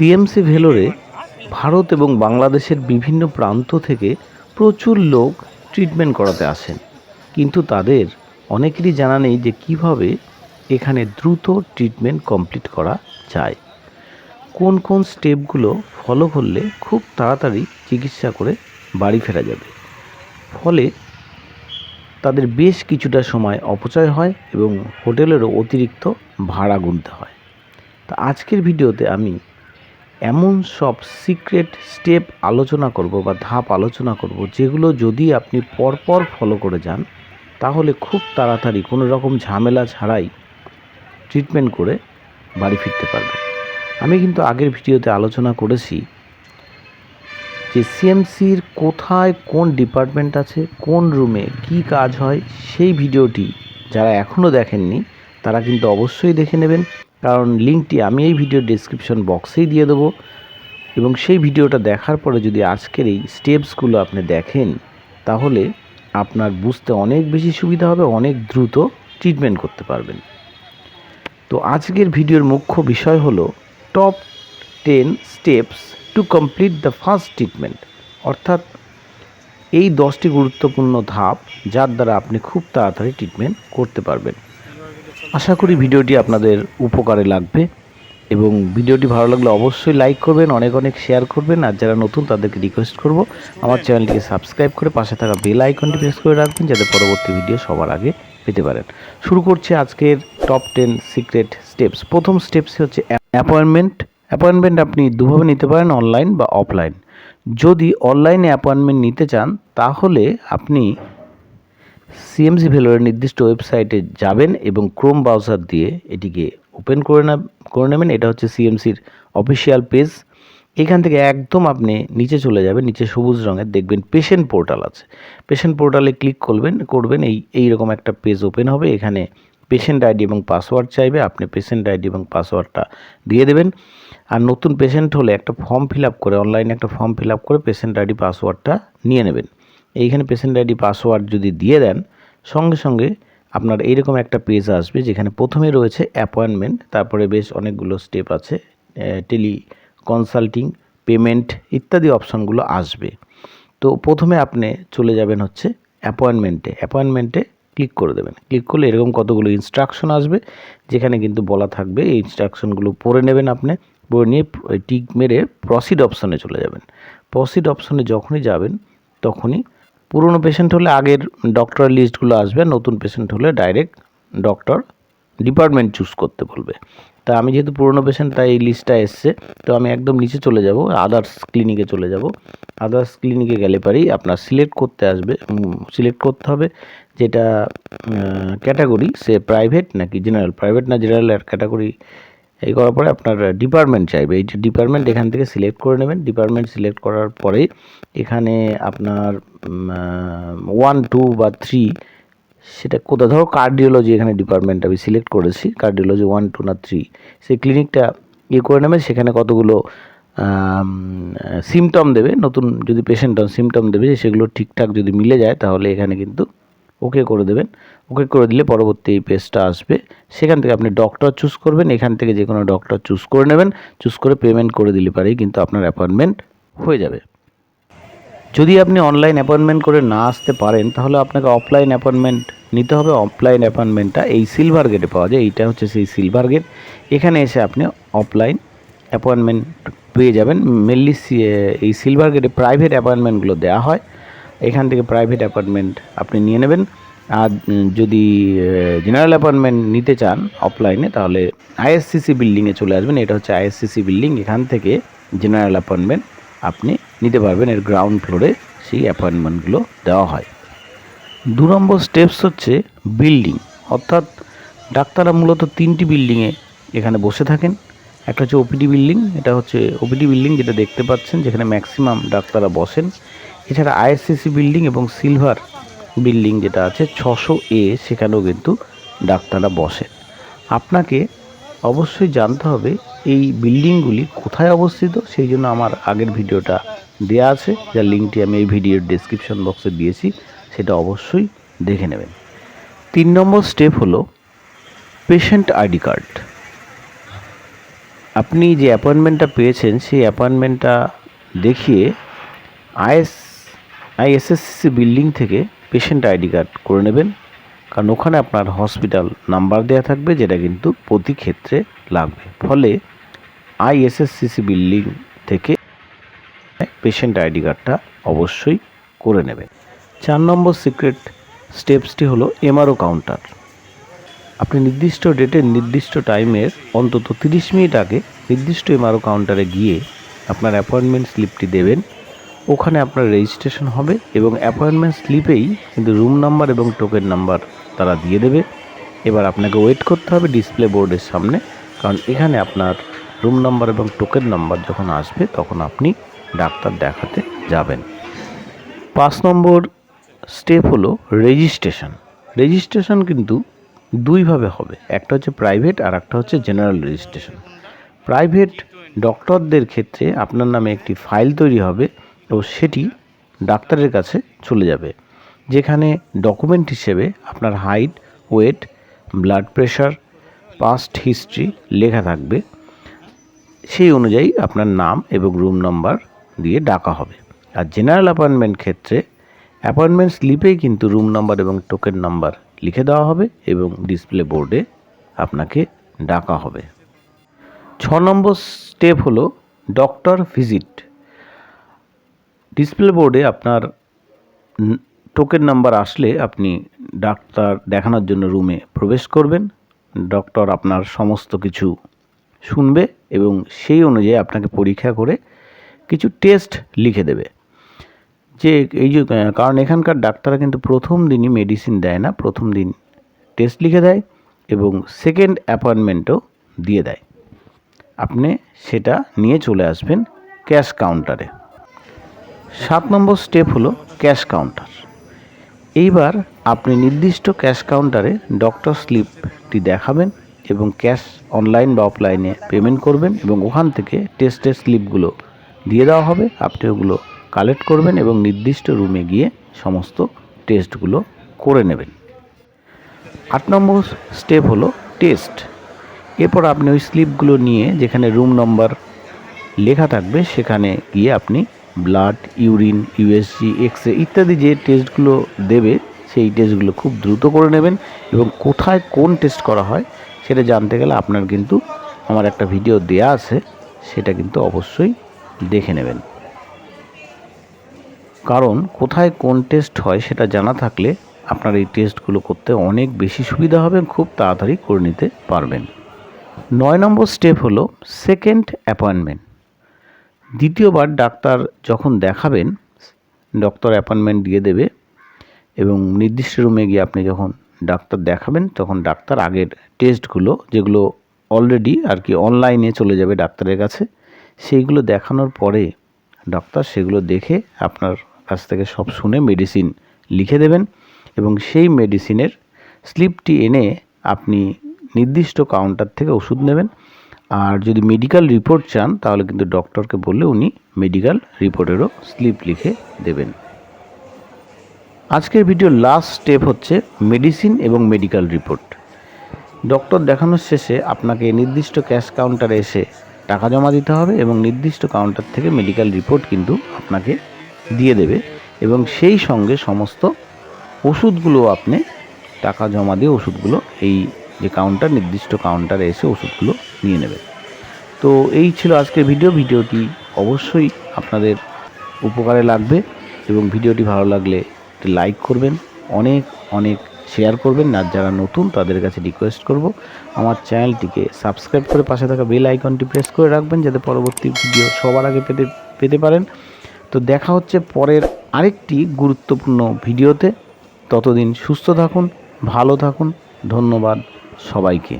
CMC ভেলোরে ভারত এবং বাংলাদেশের বিভিন্ন প্রান্ত থেকে প্রচুর লোক ট্রিটমেন্ট করাতে আসেন। কিন্তু তাদের অনেকেরই জানা নেই যে কীভাবে এখানে দ্রুত ট্রিটমেন্ট কমপ্লিট করা যায়। কোন কোন স্টেপগুলো ফলো করলে খুব তাড়াতাড়ি চিকিৎসা করে বাড়ি ফেরা যাবে। ফলে তাদের বেশ কিছুটা সময় অপচয় হয় এবং হোটেলেরও অতিরিক্ত ভাড়া গুনতে হয়। তা আজকের ভিডিওতে আমি এমন সব সিক্রেট স্টেপ আলোচনা করব বা ধাপ আলোচনা করব যেগুলো যদি আপনি পরপর ফলো করে যান, তাহলে খুব তাড়াতাড়ি কোনো রকম ঝামেলা ছাড়াই ট্রিটমেন্ট করে বাড়ি ফিরতে পারবেন। আমি কিন্তু আগের ভিডিওতে আলোচনা করেছি যে সিএমসির কোথায় কোন ডিপার্টমেন্ট আছে, কোন রুমে কি কাজ হয়, সেই ভিডিওটি যারা এখনও দেখেননি, তারা কিন্তু অবশ্যই দেখে নেবেন। কারণ লিঙ্কটি আমি এই ভিডিও ডিসক্রিপশন বক্সেই দিয়ে দেবো। এবং সেই ভিডিওটা দেখার পরে যদি আজকের এই স্টেপসগুলো আপনি দেখেন, তাহলে আপনার বুঝতে অনেক বেশি সুবিধা হবে, অনেক দ্রুত ট্রিটমেন্ট করতে পারবেন। তো আজকের ভিডিওর মুখ্য বিষয় হলো top ten steps to complete the first treatment অর্থাৎ এই দশটি গুরুত্বপূর্ণ ধাপ, যার দ্বারা আপনি খুব তাড়াতাড়ি ট্রিটমেন্ট করতে পারবেন। আশা করি ভিডিওটি আপনাদের উপকারে লাগবে এবং ভিডিওটি ভালো লাগলে অবশ্যই লাইক করবেন, অনেক অনেক শেয়ার করবেন, আর যারা নতুন তাদেরকে রিকোয়েস্ট করব, আমার চ্যানেলটিকে সাবস্ক্রাইব করে পাশে থাকা বেল আইকনটি প্রেস করে রাখবেন, যাতে পরবর্তী ভিডিও সবার আগে পেতে পারেন। শুরু করছি আজকের টপ টেন সিক্রেট স্টেপস প্রথম স্টেপস হচ্ছে অ্যাপয়েন্টমেন্ট অ্যাপয়েন্টমেন্ট আপনি দুভাবে নিতে পারেন অনলাইন বা অফলাইন যদি অনলাইনে অ্যাপয়েন্টমেন্ট নিতে চান, তাহলে আপনি সিএমসি ভেলোরের নির্দিষ্ট ওয়েবসাইটে যাবেন এবং ক্রোম ব্রাউজার দিয়ে এটিকে ওপেন করে না, করে নেবেন। এটা হচ্ছে সিএমসির অফিসিয়াল পেজ এখান থেকে একদম আপনি নিচে চলে যাবেন, নিচে সবুজ রঙের দেখবেন পেশেন্ট পোর্টাল আছে। পেশেন্ট পোর্টালে ক্লিক করবেন করবেন, এই, এইরকম একটা পেজ ওপেন হবে। এখানে পেশেন্ট আইডি এবং পাসওয়ার্ড চাইবে, আপনি পেশেন্ট আইডি এবং পাসওয়ার্ডটা দিয়ে দেবেন। আর নতুন পেশেন্ট হলে একটা ফর্ম ফিল আপ করে অনলাইনে একটা ফর্ম ফিল আপ করে পেশেন্ট আইডি পাসওয়ার্ডটা নিয়ে নেবেন। এইখানে পেশেন্ট আইডি পাসওয়ার্ড যদি দিয়ে দেন, সঙ্গে সঙ্গে আপনার এইরকম একটা পেজ আসবে যেখানে প্রথমে রয়েছে অ্যাপয়েন্টমেন্ট তারপরে বেশ অনেকগুলো স্টেপ আছে টেলি কনসাল্টিং পেমেন্ট ইত্যাদি অপশানগুলো আসবে। তো প্রথমে আপনি চলে যাবেন হচ্ছে অ্যাপয়েন্টমেন্টে অ্যাপয়েন্টমেন্টে ক্লিক করে দেবেন। ক্লিক করলে এরকম কতগুলো ইনস্ট্রাকশন আসবে, যেখানে কিন্তু বলা থাকবে এই ইনস্ট্রাকশনগুলো পড়ে নেবেন আপনি, পড়ে নিয়ে টিক মেরে প্রসিড অপশানে চলে যাবেন। প্রসিড অপশনে যখনই যাবেন, তখনই পুরনো পেশেন্ট হলে আগের ডক্টর লিস্টগুলো আসবে, নতুন পেশেন্ট হলে ডাইরেক্ট ডক্টর ডিপার্টমেন্ট চুজ করতে বলবে। তা আমি যেহেতু পুরনো পেশেন্ট তাই এই লিস্টটা এসছে। তো আমি একদম নিচে চলে যাব আদার্স ক্লিনিকে চলে যাব। আদার্স ক্লিনিকে গেলে পারেই আপনার সিলেক্ট করতে আসবে সিলেক্ট করতে হবে যেটা ক্যাটাগরি সে প্রাইভেট নাকি জেনারেল প্রাইভেট না জেনারেল ক্যাটাগরি এই করার পরে আপনার ডিপার্টমেন্ট চাইবে। এই যে ডিপার্টমেন্ট এখান থেকে সিলেক্ট করে নেবেন। ডিপার্টমেন্ট সিলেক্ট করার পরে এখানে আপনার ওয়ান টু বা থ্রি সেটা কোথাও, ধরো কার্ডিওলজি এখানে ডিপার্টমেন্ট আমি সিলেক্ট করেছি। কার্ডিওলজি ওয়ান টু না থ্রি সেই ক্লিনিকটা ইয়ে করে নেবেন। সেখানে কতগুলো সিমটম দেবে। নতুন যদি পেশেন্ট সিমটম দেবে। সেগুলো ঠিকঠাক যদি মিলে যায়, তাহলে এখানে কিন্তু ওকে করে দেবেন। ওকে করে দিলে পরবর্তী এই পেজটা আসবে। সেখান থেকে আপনি ডক্টর চুজ করবেন। এখান থেকে যে কোনো ডক্টর চুজ করে নেবেন। চুজ করে পেমেন্ট করে দিলে পারেই কিন্তু আপনার অ্যাপয়েন্টমেন্ট হয়ে যাবে। যদি আপনি অনলাইন অ্যাপয়েন্টমেন্ট করে না আসতে পারেন, তাহলে আপনাকে অফলাইন অ্যাপয়েন্টমেন্ট নিতে হবে। অফলাইন অ্যাপয়েন্টমেন্টটা এই সিলভার গেটে পাওয়া যায়। এইটা হচ্ছে সেই সিলভার গেট এখানে এসে আপনি অফলাইন অ্যাপয়েন্টমেন্ট পেয়ে যাবেন। মেনলি এই সিলভার গেটে প্রাইভেট অ্যাপয়েন্টমেন্টগুলো দেওয়া হয়। এখান থেকে প্রাইভেট অ্যাপয়েন্টমেন্ট আপনি নিয়ে নেবেন। আর যদি জেনারেল অ্যাপয়েন্টমেন্ট নিতে চান অফলাইনে তাহলে আইএসসিসি বিল্ডিংয়ে চলে আসবেন। এটা হচ্ছে আইএসসিসি বিল্ডিং এখান থেকে জেনারেল অ্যাপয়েন্টমেন্ট আপনি নিতে পারবেন। এর গ্রাউন্ড ফ্লোরে সেই অ্যাপয়েন্টমেন্টগুলো দেওয়া হয়। দু নম্বর স্টেপস হচ্ছে বিল্ডিং অর্থাৎ ডাক্তাররা মূলত তিনটি বিল্ডিংয়ে এখানে বসে থাকেন। একটা হচ্ছে ওপিডি বিল্ডিং এটা হচ্ছে ওপিডি বিল্ডিং যেটা দেখতে পাচ্ছেন, যেখানে ম্যাক্সিমাম ডাক্তাররা বসেন। এছাড়া আইএসসিসি বিল্ডিং এবং সিলভার বিল্ডিং যেটা আছে, ছশো এ সেখানেও কিন্তু ডাক্তাররা বসেন। আপনাকে অবশ্যই জানতে হবে এই বিল্ডিংগুলি কোথায় অবস্থিত, সেই জন্য আমার আগের ভিডিওটা দেয়া আছে, যার লিঙ্কটি আমি এই ভিডিওর ডিসক্রিপশন বক্সে দিয়েছি, সেটা অবশ্যই দেখে নেবেন। তিন নম্বর স্টেপ হলো পেশেন্ট আইডি কার্ড আপনি যে অ্যাপয়েন্টমেন্টটা পেয়েছেন, সেই অ্যাপয়েন্টমেন্টটা দেখিয়ে আইএস আইএসএসসি বিল্ডিং থেকে পেশেন্ট আইডি কার্ড করে নেবেন। কারণ ওখানে আপনার হসপিটাল নাম্বার দেওয়া থাকবে, যেটা কিন্তু প্রতি ক্ষেত্রে লাগবে। ফলে আইএসএসসিসি বিল্ডিং থেকে পেশেন্ট আইডি কার্ডটা অবশ্যই করে নেবেন। চার নম্বর সিক্রেট স্টেপসটি হলো এমআরও কাউন্টার আপনি নির্দিষ্ট ডেটের নির্দিষ্ট টাইমের অন্তত তিরিশ মিনিট আগে নির্দিষ্ট এমআরও কাউন্টারে গিয়ে আপনার অ্যাপয়েন্টমেন্ট স্লিপটি দেবেন। ওখানে আপনার রেজিস্ট্রেশন হবে এবং অ্যাপয়েন্টমেন্ট স্লিপেই কিন্তু রুম নাম্বার এবং টোকেন নাম্বার তারা দিয়ে দেবে। এবার আপনাকে ওয়েট করতে হবে ডিসপ্লে বোর্ডের সামনে, কারণ এখানে আপনার রুম নাম্বার এবং টোকেন নাম্বার যখন আসবে তখন আপনি ডাক্তার দেখাতে যাবেন। পাঁচ নম্বর স্টেপ হলো রেজিস্ট্রেশন রেজিস্ট্রেশন কিন্তু দুইভাবে হবে, একটা হচ্ছে প্রাইভেট আর একটা হচ্ছে জেনারেল রেজিস্ট্রেশন প্রাইভেট ডক্টরদের ক্ষেত্রে আপনার নামে একটি ফাইল তৈরি হবে এবং সেটি ডাক্তারের কাছে চলে যাবে, যেখানে ডকুমেন্ট হিসেবে আপনার height weight blood pressure past history লেখা থাকবে। সেই অনুযায়ী আপনার নাম এবং রুম নাম্বার দিয়ে ডাকা হবে। আর জেনারেল অ্যাপয়েন্টমেন্ট ক্ষেত্রে অ্যাপয়েন্টমেন্ট স্লিপেই কিন্তু রুম নাম্বার এবং টোকেন নাম্বার লিখে দেওয়া হবে এবং ডিসপ্লে বোর্ডে আপনাকে ডাকা হবে। ছ নম্বর স্টেপ হলো ডক্টর ভিজিট ডিসপ্লে বোর্ডে আপনার টোকেন নাম্বার আসলে আপনি ডাক্তার দেখানোর জন্য রুমে প্রবেশ করবেন। ডক্টর আপনার সমস্ত কিছু শুনবে এবং সেই অনুযায়ী আপনাকে পরীক্ষা করে কিছু টেস্ট লিখে দেবে। যে এই যে কারণ এখানকার ডাক্তাররা কিন্তু প্রথম দিনই মেডিসিন দেয় না, প্রথম দিন টেস্ট লিখে দেয় এবং সেকেন্ড অ্যাপয়েন্টমেন্টও দিয়ে দেয়। আপনি সেটা নিয়ে চলে আসবেন ক্যাশ কাউন্টারে সাত নম্বর স্টেপ হলো ক্যাশ কাউন্টার এইবার আপনি নির্দিষ্ট ক্যাশ কাউন্টারে ডক্টর স্লিপটি দেখাবেন এবং ক্যাশ অনলাইন বা অফলাইনে পেমেন্ট করবেন এবং ওখান থেকে টেস্টের স্লিপগুলো দিয়ে দেওয়া হবে। আপনি ওগুলো কালেক্ট করবেন এবং নির্দিষ্ট রুমে গিয়ে সমস্ত টেস্টগুলো করে নেবেন। আট নম্বর স্টেপ হলো টেস্ট এরপর আপনি ওই স্লিপগুলো নিয়ে যেখানে রুম নম্বর লেখা থাকবে সেখানে গিয়ে আপনি blood urine USG X ray ইত্যাদি যে টেস্টগুলো দেবে, সেই টেস্টগুলো খুব দ্রুত করে নেবেন এবং কোথায় কোন টেস্ট করা হয় সেটা জানতে গেলে আপনার কিন্তু আমার একটা ভিডিও দেয়া আছে, সেটা কিন্তু অবশ্যই দেখে নেবেন। কারণ কোথায় কোন টেস্ট হয় সেটা জানা থাকলে আপনার এই টেস্টগুলো করতে অনেক বেশি সুবিধা হবে, খুব তাড়াতাড়ি করে নিতে পারবেন। নয় নম্বর স্টেপ হলো সেকেন্ড অ্যাপয়েন্টমেন্ট দ্বিতীয়বার ডাক্তার যখন দেখাবেন, ডক্টর অ্যাপয়েন্টমেন্ট দিয়ে দেবে এবং নির্দিষ্ট রুমে গিয়ে আপনি যখন ডাক্তার দেখাবেন, তখন ডাক্তার আগের টেস্টগুলো, যেগুলো অলরেডি আর কি অনলাইনে চলে যাবে ডাক্তারের কাছে, সেইগুলো দেখানোর পরে ডাক্তার সেগুলো দেখে আপনার কাছ থেকে সব শুনে মেডিসিন লিখে দেবেন এবং সেই মেডিসিনের স্লিপটি এনে আপনি নির্দিষ্ট কাউন্টার থেকে ওষুধ নেবেন। আর যদি মেডিকেল রিপোর্ট চান, তাহলে কিন্তু ডক্টরকে বললে উনি মেডিকেল রিপোর্টেরও স্লিপ লিখে দেবেন। আজকের ভিডিওর লাস্ট স্টেপ হচ্ছে মেডিসিন এবং মেডিকেল রিপোর্ট ডক্টর দেখানোর শেষে আপনাকে নির্দিষ্ট ক্যাশ কাউন্টারে এসে টাকা জমা দিতে হবে এবং নির্দিষ্ট কাউন্টার থেকে মেডিকেল রিপোর্ট কিন্তু আপনাকে দিয়ে দেবে এবং সেই সঙ্গে সমস্ত ওষুধগুলো আপনি টাকা জমা দিয়ে ওষুধগুলো এই যে কাউন্টার নির্দিষ্ট কাউন্টারে এসে ওষুধগুলো নিয়ে নেবেন তো এই ছিল আজকের ভিডিও ভিডিওটি অবশ্যই আপনাদের উপকারে লাগবে এবং ভিডিওটি ভালো লাগলে একটি লাইক করবেন, অনেক অনেক শেয়ার করবেন। আর যারা নতুন, তাদের কাছে রিকোয়েস্ট করব আমার চ্যানেলটিকে সাবস্ক্রাইব করে পাশে থাকা বেল আইকনটি প্রেস করে রাখবেন, যাতে পরবর্তী ভিডিও সবার আগে পেতে পেতে পারেন। তো দেখা হচ্ছে পরের আরেকটি গুরুত্বপূর্ণ ভিডিওতে। ততদিন সুস্থ থাকুন, ভালো থাকুন। ধন্যবাদ। সবাইকে।